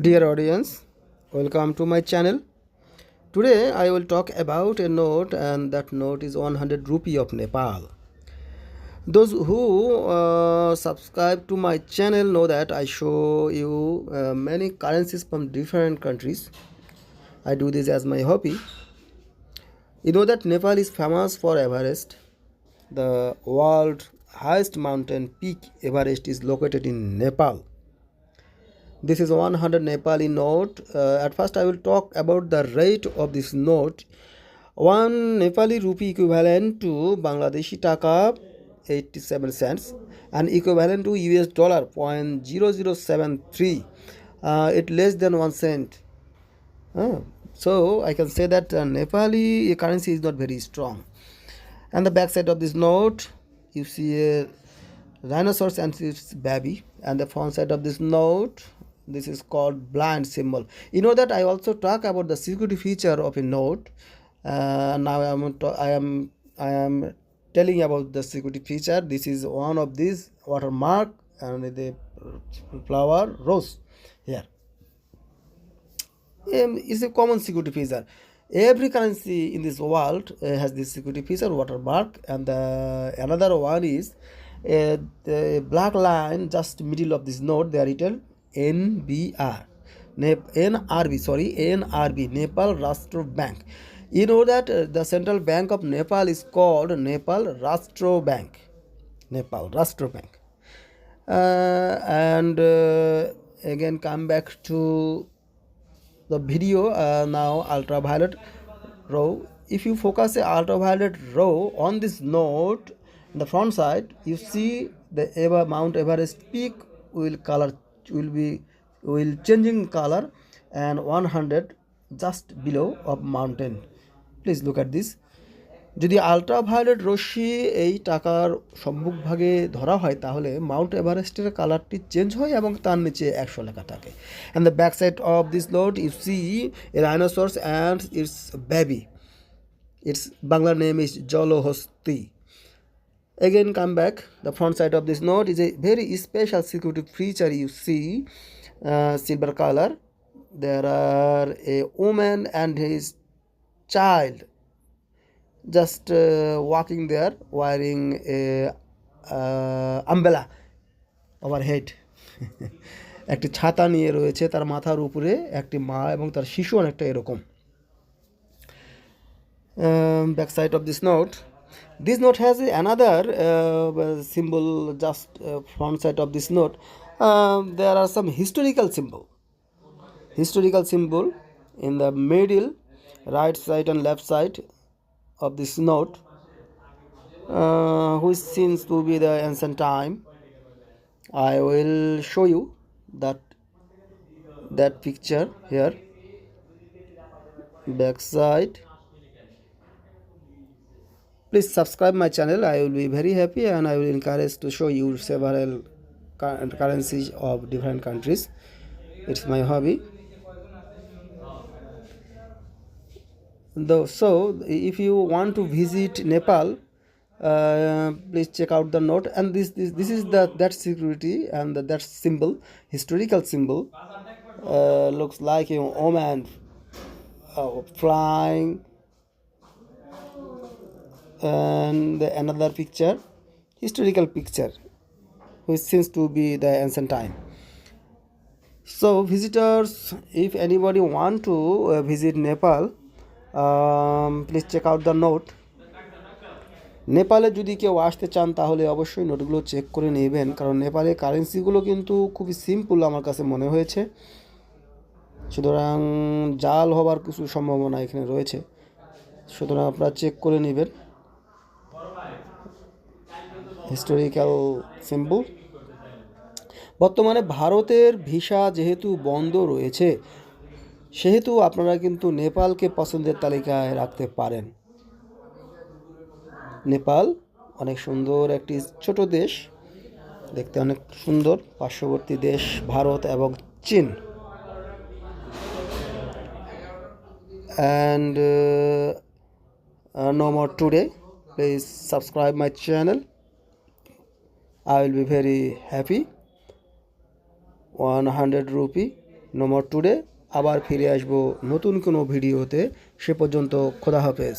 Dear audience, welcome to my channel. Today I will talk about a note, and that note is 100 rupee of Nepal. Those who uh, subscribe to my channel know that I show you uh, many currencies from different countries. I do this as my hobby. You know that Nepal is famous for Everest. The world highest mountain peak Everest is located in Nepal. This is 100 Nepali note. Uh, at first, I will talk about the rate of this note. One Nepali rupee equivalent to Bangladeshi taka 87 cents and equivalent to US dollar 0.0073. Uh, it less than one cent. Uh, so I can say that uh, Nepali currency is not very strong. And the back side of this note, you see a rhinoceros and its baby. And the front side of this note, this is called blind symbol you know that i also talk about the security feature of a note uh, now i am i am i am telling about the security feature this is one of these watermark and the flower rose here um, is a common security feature. Every currency in this world uh, has this security feature watermark, and the, another one is uh, the black line just middle of this note. They are written NBR, NRB. Sorry, NRB, Nepal Rashtra Bank. You know that uh, the central bank of Nepal is called Nepal Rashtra Bank. Nepal Rashtra Bank. Uh, and uh, again, come back to the video uh, now ultraviolet row if you focus the ultraviolet row on this note, the front side you see the ever mount everest peak will color will be, will changing color and 100 just below of mountain. Please look at this. যদি ultraviolet রশ্মি এই টাকার সম্মুখভাগে ধরা হয়, তাহলে Mount এভারেস্টের কালারটি change হয় এবং তার নিচে একশো লেখা থাকে। And the back side of this note you see rhinoceros and its baby its Bangla name is জলহস্তি again come back the front side of this note is a very special security feature you see uh, silver color there are a woman and his child just uh, walking there wearing a uh, umbrella overhead একটি ছাতা নিয়ে রয়েছে তার মাথার উপরে একটি মা এবং তার শিশু অনেকটা এরকম um, back side of this note this note has another uh, symbol just uh, front side of this note. Um, there are some historical symbol. Historical symbol in the middle right side and left side of this note uh, which seems to be the ancient time. I will show you that that picture here. Back side please subscribe my channel. I will be very happy and i will encourage to show you several currencies of different countries. It's my hobby. Though, so if you want to visit nepal uh, please check out the note. And this this, this is the that security and the, that symbol historical symbol uh, looks like a woman uh, flying and another picture historical picture which seems to be the ancient time so visitors if anybody want to uh, visit nepal um, please check out the note নেপালে যদি কেউ আসতে চান তাহলে অবশ্যই নোটগুলো check করে নেবেন কারণ নেপালে কারেন্সিগুলো কিন্তু খুবই সিম্পল আমার কাছে মনে হয়েছে সুতরাং জাল হবার কিছু সম্ভাবনা এখানে রয়েছে সুতরাং আপনারা চেক করে নেবেন হিস্টোরিক্যাল সিম্বল বর্তমানে ভারতের ভিসা যেহেতু বন্ধ রয়েছে, সেহেতু আপনারা কিন্তু নেপালকে পছন্দের তালিকায় রাখতে পারেন। নেপাল অনেক সুন্দর একটি ছোট দেশ, দেখতে অনেক সুন্দর, পার্শ্ববর্তী দেশ ভারত এবং চীন। No more today, please subscribe my channel I will be very happy one hundred rupee number today আবার ফিরে আসব নতুন কোনো ভিডিওতে। সে পর্যন্ত খোদা হাফেজ।